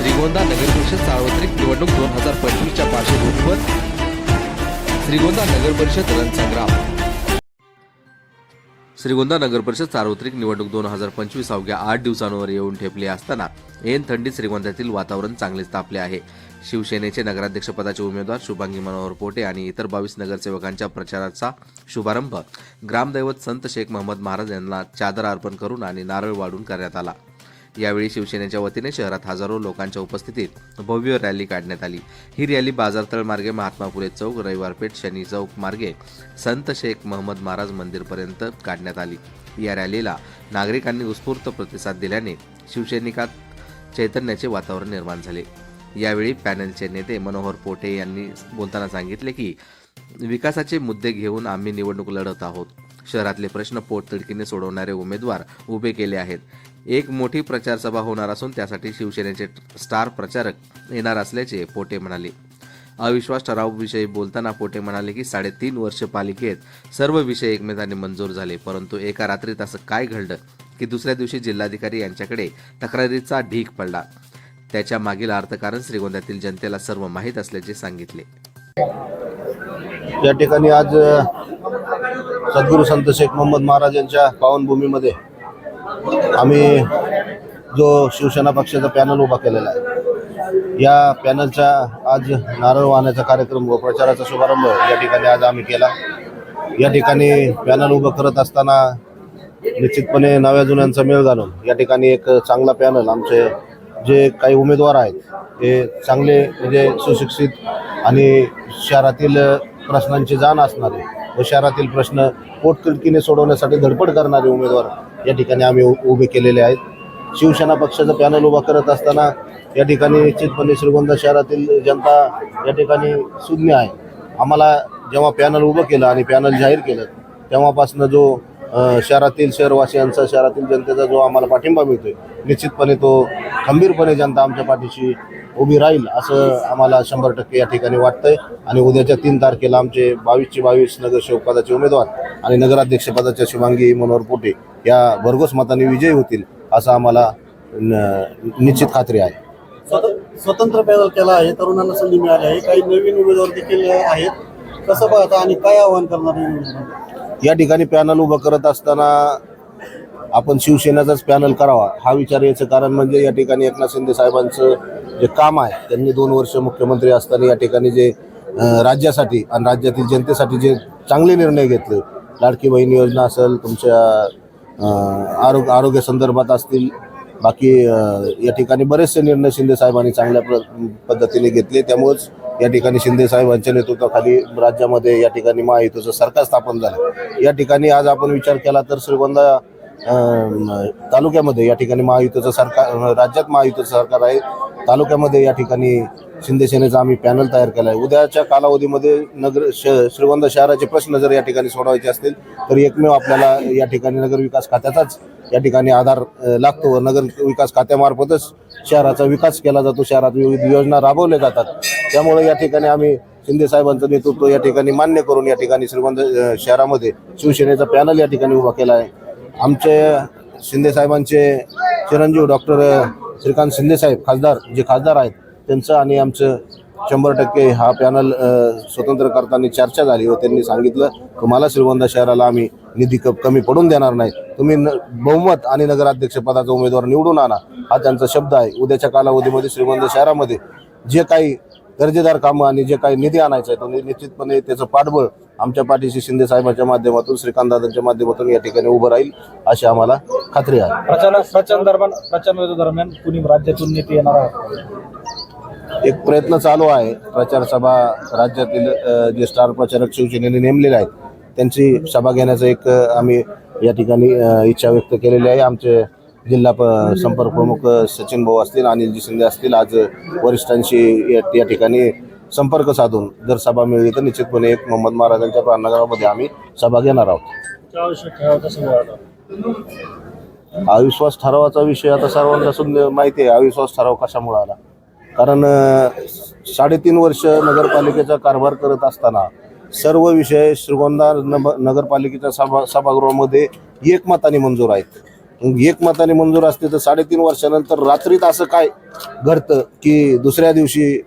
श्रीगोंदा नगरपरिषद सार्वत्रिक निवडणूक दोन हजार पंचवीसच्या पार्श्वभूमीवर श्रीगोंदा नगरपरिषद रणसंग्राम श्रीगोंदा नगरपरिषद सार्वत्रिक निवडणूक दोन हजार पंचवीस अवघ्या आठ दिवसांवर येऊन ठेपली असताना ऐन थंडीत श्रीगोंद्यातील वातावरण चांगलेच तापले आहे. शिवसेनेचे नगराध्यक्षपदाचे उमेदवार शुभांगी मनोहर पोटे आणि इतर बावीस नगरसेवकांच्या प्रचाराचा शुभारंभ ग्रामदैवत संत शेख महम्मद महाराज यांना चादर अर्पण करून आणि नारळ वाढून करण्यात आला. यावेळी शिवसेनेच्या वतीने शहरात हजारो लोकांच्या उपस्थितीत भव्य रॅली काढण्यात आली. ही रॅली बाजारतळ मार्गे महात्मा फुले चौक रविवारपेठ शनी चौक मार्गे संत शेख महम्मद महाराज मंदिरपर्यंत काढण्यात आली. या रॅलीला नागरिकांनी उत्स्फूर्त प्रतिसाद दिल्याने शिवसैनिकात चैतन्याचे वातावरण निर्माण झाले. यावेळी पॅनलचे नेते मनोहर पोटे यांनी बोलताना सांगितले की विकासाचे मुद्दे घेऊन आम्ही निवडणूक लढत आहोत. शहरातले प्रश्न पोटतिडकीने सोडवणारे उमेदवार उभे केले आहेत. एक मोठी प्रचार सभा होणार असून त्यासाठी शिवसेनेचे स्टार प्रचारक येणार असल्याचे पोटे म्हणाले. अविश्वास ठरावाविषयी बोलताना पोटे म्हणाले की साडेतीन वर्ष पालिकेत सर्व विषय एकमेकांनी मंजूर झाले परंतु एका रात्रीत असं काय घडलं की दुसऱ्या दिवशी जिल्हाधिकारी यांच्याकडे तक्रारीचा ढीक पडला. त्याच्या मागील अर्थकारण श्रीगोंद्यातील जनतेला सर्व माहीत असल्याचे सांगितले. या ठिकाणी आज सद्गुरू संत शेख मोहम्मद महाराज यांच्या पावनभूमीमध्ये आम्ही जो शिवसेना पक्षाचा पॅनल उभा केलेला आहे या पॅनलचा आज नारळ वाहण्याचा कार्यक्रम व प्रचाराचा शुभारंभ या ठिकाणी आज आम्ही केला. या ठिकाणी पॅनल उभं करत असताना निश्चितपणे नव्या जुन्यांचा मेळ घालून या ठिकाणी एक चांगला पॅनल आमचे जे काही उमेदवार आहेत ते चांगले म्हणजे सुशिक्षित आणि शहरातील प्रश्नांची जाण असणारे व शहरातील प्रश्न पोटतिडकीने सोडवण्यासाठी धडपड करणारे उमेदवार या ठिकाणी आम्ही उ- उभे केलेले आहेत. शिवसेना पक्षाचं पॅनल उभा करत असताना या ठिकाणी निश्चितपणे श्रीगोंदा शहरातील जनता या ठिकाणी सुज्ञ आहे. आम्हाला जेव्हा पॅनल उभं केलं आणि पॅनल जाहीर केलं तेव्हापासून जो शहरातील शहरवासियांचा शहरातील जनतेचा जो आम्हाला पाठिंबा मिळतोय निश्चितपणे तो खंबीरपणे जनता आमच्या पाठीशी उभी राहील असं आम्हाला शंभर टक्के या ठिकाणी वाटतंय. आणि उद्याच्या तीन तारखेला आमचे बावीसचे बावीस नगरसेवक पदाचे उमेदवार आणि नगराध्यक्ष पदाच्या शुभांगी मनोहर पोटे या भरघोस मताने विजयी होतील असं आम्हाला निश्चित खात्री आहे. स्वत- स्वतंत्र पॅनल केला आहे तरुणांना संधी मिळाली आहे काही नवीन उमेदवार देखील आहेत. कसं पाहता आणि काय आव्हान करणार? या ठिकाणी पॅनल उभं करत असताना आपण शिवसेनेचाच पॅनल करावा हा विचार याचं कारण म्हणजे या ठिकाणी एकनाथ शिंदे साहेबांचं जे काम आहे त्यांनी दोन वर्ष मुख्यमंत्री असताना या ठिकाणी जे राज्यासाठी आणि राज्यातील जनतेसाठी जे चांगले निर्णय घेतले लाडकी बहीण योजना असेल तुमच्या आरोग्य आरोग्य संदर्भात असतील बाकी या ठिकाणी बरेचसे निर्णय शिंदे साहेबांनी चांगल्या प्र पद्धतीने घेतले. त्यामुळेच या ठिकाणी शिंदे साहेबांच्या नेतृत्वाखाली राज्यामध्ये या ठिकाणी महायुतीचं सरकार स्थापन झालं. या ठिकाणी आज आपण विचार केला तर श्रीगोंदा तालुक्यामध्ये या ठिकाणी महायुतीचं सरकार राज्यात महायुतीचं सरकार आहे. तालुक्यामध्ये या ठिकाणी शिंदेसेनेचा आम्ही पॅनल तयार केला आहे उद्याच्या कालावधीमध्ये नगर श श्रीगोंदा शहराचे प्रश्न जर या ठिकाणी सोडवायचे असतील तर एकमेव आपल्याला या ठिकाणी नगर विकास खात्याचाच या ठिकाणी आधार लागतो व नगर विकास खात्यामार्फतच शहराचा विकास केला जातो. शहरात विविध योजना राबवल्या जातात. त्यामुळे या ठिकाणी आम्ही शिंदे साहेबांचं नेतृत्व या ठिकाणी मान्य करून या ठिकाणी श्रीगोंदा शहरामध्ये शिवसेनेचा पॅनल या ठिकाणी उभा केला आहे. आमचे शिंदे साहेबांचे चिरंजीव डॉक्टर श्रीकांत शिंदे साहेब खासदार जे खासदार आहेत त्यांचं आणि आमचं शंभर टक्के हा पॅनल स्वतंत्र करताना चर्चा झाली व त्यांनी सांगितलं तुम्हाला श्रीगोंदा शहराला आम्ही निधी क कमी पडून देणार नाही. तुम्ही न बहुमत आणि नगराध्यक्षपदाचा उमेदवार निवडून आणा. हा त्यांचा शब्द आहे. उद्याच्या कालावधीमध्ये श्रीगोंदा शहरामध्ये जे काही दर्जेदार कामं आणि जे काही निधी आणायचा आहे तो निश्चितपणे त्याचं पाठबळ आमच्या पाठीशी शिंदे साहेबांच्या माध्यमातून श्रीकांतदादांच्या माध्यमातून या ठिकाणी उभं राहील अशी आम्हाला खात्री आहे. प्रचार प्रचार दरम्यान प्रचार दरम्यान कुणी राज्यातून नेते येणार आहेत? एक प्रयत्न चालू आहे. प्रचार सभा राज्यातील जे स्टार प्रचारक शिवसेनेने नेमलेले आहेत त्यांची सभा घेण्याचं एक आम्ही या ठिकाणी इच्छा व्यक्त केलेली आहे. आमचे जिल्हा प- संपर्क प्रमुख सचिन भाऊ असतील अनिलजी शिंदे असतील आज वरिष्ठांशी या या ठिकाणी संपर्क साधून जर सभा मिळली तर निश्चितपणे एक मोहम्मद महाराजांच्या प्राणनगरामध्ये आम्ही सभा घेणार आहोत. अविश्वास ठरावाचा विषय आता सर्वांना सुद्धा माहिती आहे अविश्वास ठराव कशामुळे आला? कारण साडेतीन वर्ष नगरपालिकेचा कारभार करत असताना सर्व विषय श्रीगोंदा नगरपालिकेच्या सभा सभागृहामध्ये एकमताने मंजूर आहेत. मग एकमताने मंजूर असते तर साडेतीन वर्षानंतर रात्रीत असं काय घडतं की दुसऱ्या दिवशी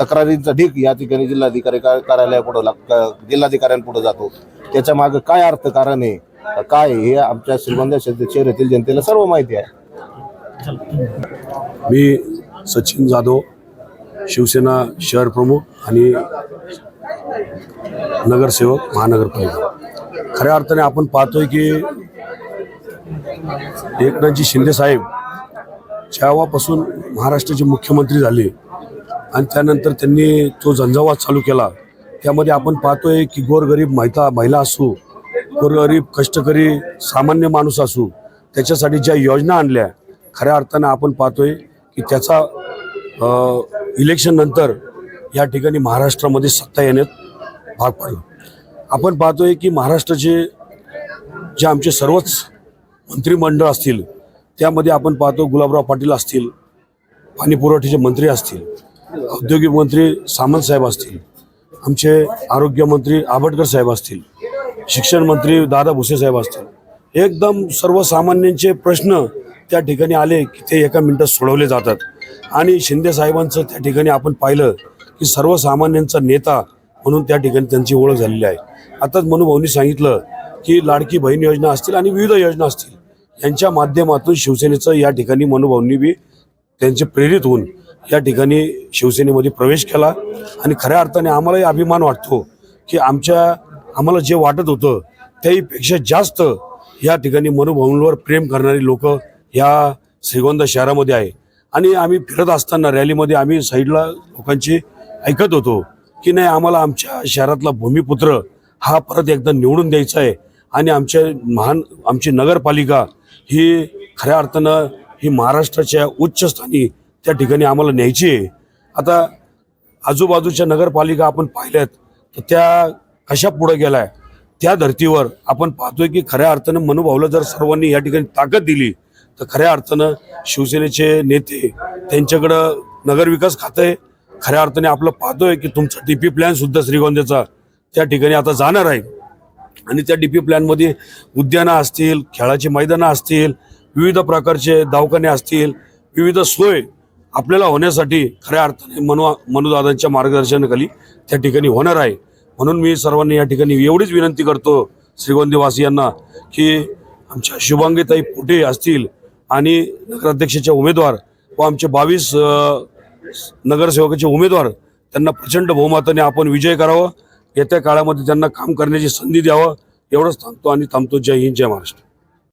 तक्रारींचा ढीक या ठिकाणी जिल्हाधिकारी का- कार्यालयापुढं लाग जिल्हाधिकाऱ्यांपुढे जातो. त्याच्या मागं काय अर्थ कारण आहे? काय हे आमच्या श्रीगोंदा शहरातील जनतेला सर्व माहिती आहे. मी सचिन जाधव शिवसेना शहर प्रमुख आणि नगरसेवक महानगरपालिका. खऱ्या अर्थाने आपण पाहतोय की एकनाथजी शिंदे साहेब जेव्हापासून महाराष्ट्राचे मुख्यमंत्री झाले आणि त्यानंतर त्यांनी तो झंझावात चालू केला त्यामध्ये आपण पाहतोय की गोरगरीब महिला महिला असू गोरगरीब कष्टकरी सामान्य माणूस असू त्याच्यासाठी ज्या योजना आणल्या खऱ्या अर्थानं आपण पाहतोय की त्याचा इलेक्शन नंतर या ठिकाणी महाराष्ट्रामध्ये सत्ता येण्यात भाग पडला. आपण पाहतोय की महाराष्ट्राचे जे आमचे सर्वच मंत्रिमंडळ असतील त्यामध्ये आपण पाहतो गुलाबराव पाटील असतील पाणी पुरवठ्याचे मंत्री असतील औद्योगिक मंत्री सामंत साहेब असतील आमचे आरोग्यमंत्री आबटकर साहेब असतील शिक्षण मंत्री दादा भुसे साहेब असतील. एकदम सर्वसामान्यांचे प्रश्न त्या ठिकाणी आले की ते एका मिनटात सोडवले जातात. आणि शिंदे साहेबांचं त्या ठिकाणी आपण पाहिलं की सर्वसामान्यांचा नेता म्हणून त्या ठिकाणी त्यांची ओळख झालेली आहे. आताच मनुभाऊंनी सांगितलं की लाडकी बहीण योजना असतील आणि विविध योजना असतील. यांच्या माध्यमातून शिवसेनेचं या ठिकाणी मनोभावनी बी त्यांचे प्रेरित होऊन या ठिकाणी शिवसेनेमध्ये प्रवेश केला. आणि खऱ्या अर्थाने आम्हालाही अभिमान वाटतो की आमच्या आम्हाला जे वाटत होतं त्याहीपेक्षा जास्त या ठिकाणी मनोभावनीवर प्रेम करणारी लोक या श्रीगोंदा शहरामध्ये आहे. आणि आम्ही फिरत असताना रॅलीमध्ये आम्ही साईडला लोकांची ऐकत होतो की नाही आम्हाला आमच्या शहरातला भूमिपुत्र हा परत एकदा निवडून द्यायचा आहे. आणि आमच्या महान आमची नगरपालिका ही खऱ्या अर्थानं ही महाराष्ट्राच्या उच्चस्थानी त्या ठिकाणी आम्हाला न्यायची आहे. आता आजूबाजूच्या नगरपालिका आपण पाहिल्यात तर त्या कशा पुढे आहे त्या धर्तीवर आपण पाहतोय की खऱ्या अर्थानं मनोभावला जर सर्वांनी या ठिकाणी ताकद दिली तर खऱ्या अर्थानं शिवसेनेचे नेते त्यांच्याकडं नगरविकास खातं आहे खऱ्या अर्थाने आपलं पाहतोय की तुमचा डी पी प्लॅन सुद्धा श्रीगोंद्याचा त्या ठिकाणी आता जाणार आहे. आणि त्या डी पी प्लॅनमध्ये उद्यानं असतील खेळाची मैदानं असतील विविध प्रकारचे दवाखाने असतील विविध सोय आपल्याला होण्यासाठी खऱ्या अर्थाने मनो मनुदादांच्या मार्गदर्शनाखाली त्या ठिकाणी होणार आहे. म्हणून मी सर्वांनी या ठिकाणी एवढीच विनंती करतो श्रीगोंदीवासियांना की आमच्या शुभांगीताई पोटे असतील आणि नगराध्यक्षाचे उमेदवार व आमचे बावीस नगरसेवकाचे उमेदवार त्यांना प्रचंड बहुमताने आपण विजय करावा. येत्या काळामध्ये त्यांना काम करण्याची संधी द्यावं एवढंच थांबतो आणि थांबतो. जय हिंद जय महाराष्ट्र.